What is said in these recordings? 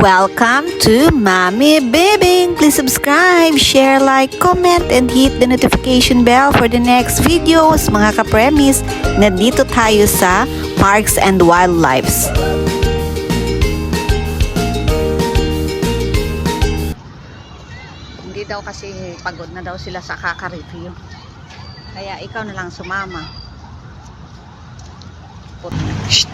Welcome to Mommy Bibing! Please subscribe, share, like, comment, and hit the notification bell for the next videos, mga kapremis. Nandito tayo sa Parks and Wildlifes. Hindi daw kasi pagod na daw sila sa kaka-review. Kaya ikaw na lang sumama. Put- Shh!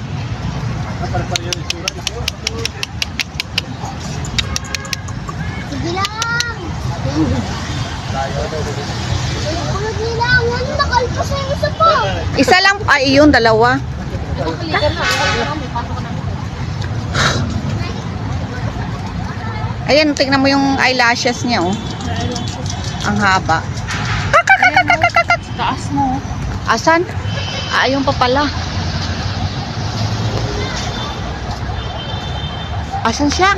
Sige lang! Sige lang! Yan, nakalpas na yung isa pa! Isa lang, ay yun, dalawa. Ayan, tingnan mo yung eyelashes niya, oh. Ang haba. Taas mo. Asan? Ah, ayun pa pala. Asan siya?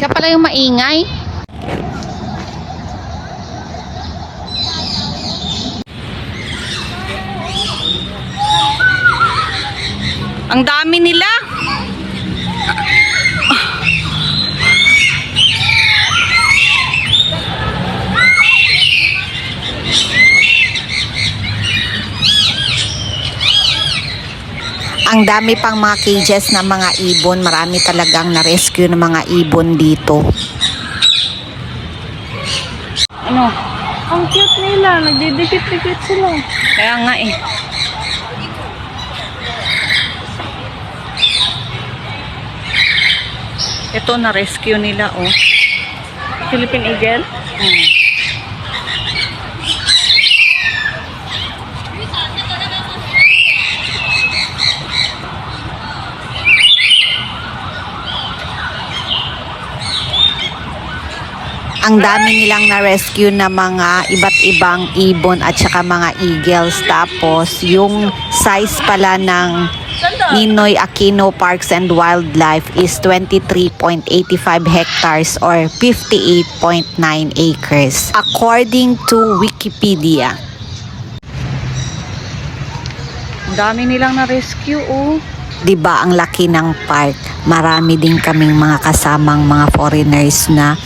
Siya pala yung maingay. Ang dami nila. Ang dami pang mga cages na mga ibon. Marami talagang na-rescue ng mga ibon dito. Ano? Ang cute nila. Nagdidikit-dikit sila. Kaya nga eh. Ito na-rescue nila oh. Philippine Eagle? Hmm. Ang dami nilang na-rescue na mga iba't ibang ibon at saka mga eagles. Tapos, yung size pala ng Ninoy Aquino Parks and Wildlife is 23.85 hectares or 58.9 acres according to Wikipedia. Ang dami nilang na-rescue oh. 'Di ba ang laki ng park? Marami din kaming mga kasamang mga foreigners na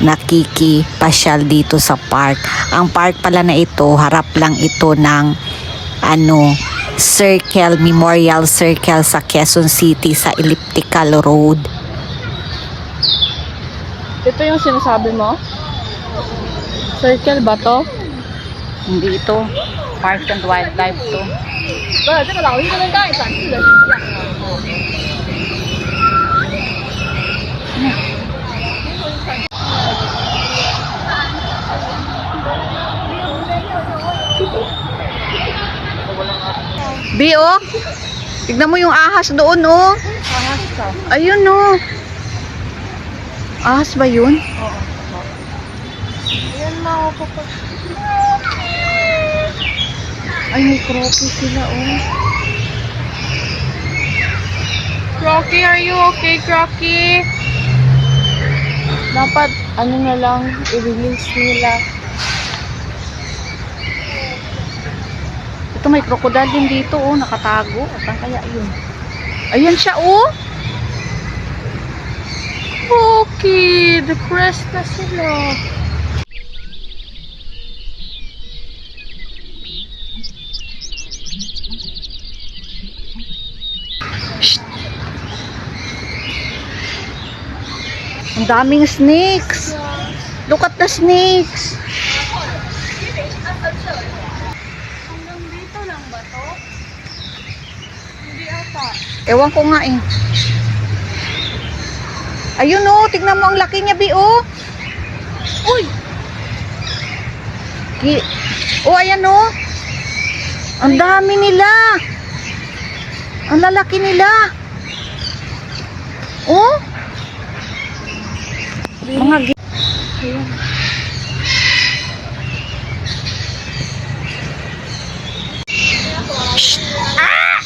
nakikipasyal dito sa park. Ang park pala na ito, harap lang ito ng ano, Circle, Memorial Circle sa Quezon City sa Elliptical Road. Ito yung sinasabi mo? Circle ba to? Hindi ito. Park and Wildlife to. Ba, B, oh. Tignan mo yung ahas doon, oh. Ahas ka. Ayun, oh. Ahas ba yun? Oo. Ayun, maupo ko. Ay, may croquis sila, oh. Croquis, are you okay, Croquis? Dapat, ano na lang, i-release nila. Ito, may crocodile din dito, oh. Nakatago. Saan kaya yun? Ayan siya, oh. Okay, depressed na sila. Ang daming snakes. Look at the snakes. Hanggang dito lang ba to? Hindi ata. Ewan ko nga eh. Ayun oh, tignan mo ang laki niya, Bi, oh. Uy! Ki oh, ayan oh. Ang dami nila. Ang lalaki nila. Oh. Mga gi- Ayan.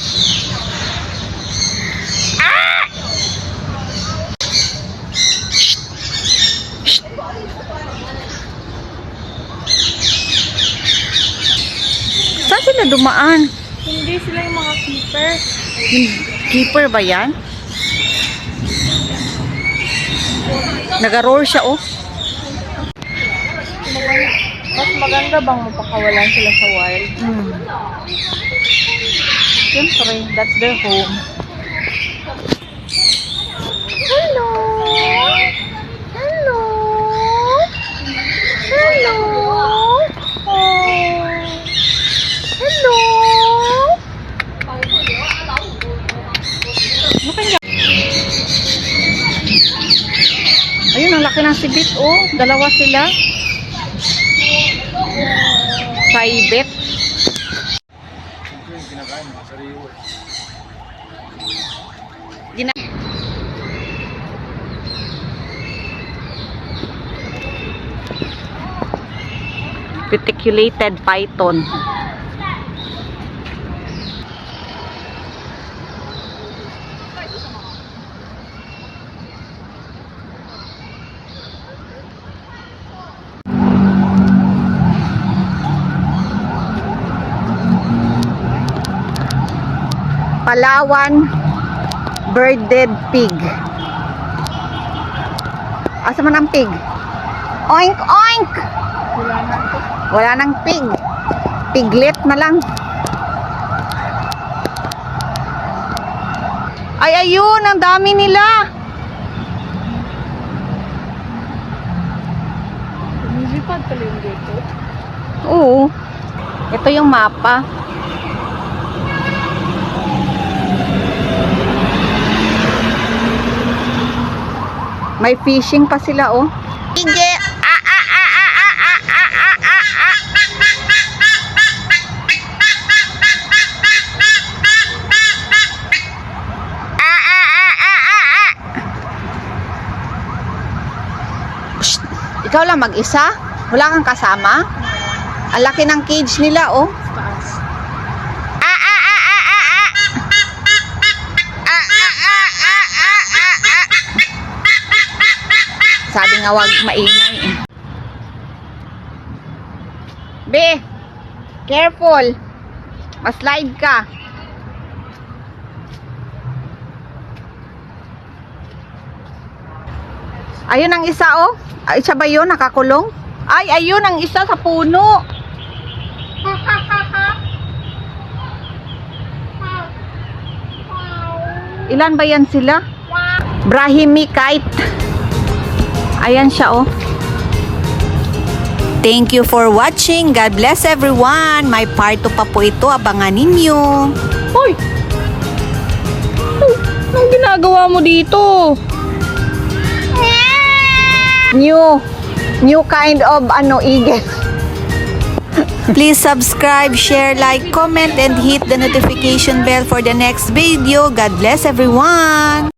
Saan sila dumaan? Hindi sila yung mga keeper. Keeper ba yan? Nag-roar siya, oh. Mas maganda bang mapakawalan sila sa wild? Hmm. Siyempre, that's their home. Hello! Hello! Hello! Oh! Hello! Ayun, ang laki ng sibit, oh. Dalawa sila. Saibit. Gina Reticulated python. Palawan birded pig. Asa man ang pig? Oink oink. Wala. Wala nang pig. Piglet na lang. Ay ayun, ang dami nila. Lumilipad pala yung dito. Oo. Ito yung mapa. May fishing pa sila, oh. Ah, ah, ah, ah, ah, ah, ah, ah, ah, ah. Ah, ah, ah, ah, ah, ah. Shh! Ikaw lang mag-isa? Wala kang kasama? Ang laki ng cage nila, oh. Taas. Ah, ah, ah, ah, ah, ah. Ah, ah, ah, ah, ah, ah, ah. Sabi nga wag maingay. Be, careful. Maslide ka. Ayun ang isa oh. Ay, siya ba yun? Nakakulong? Ay, ayun ang isa sa puno. Ilan ba yan sila? Brahimikite. Ayan siya oh. Thank you for watching. God bless everyone. May part 2 pa po ito. Abangan ninyo. Hoy! Anong ginagawa mo dito? New new kind of ano eagle. Please subscribe, share, like, comment, and hit the notification bell for the next video. God bless everyone.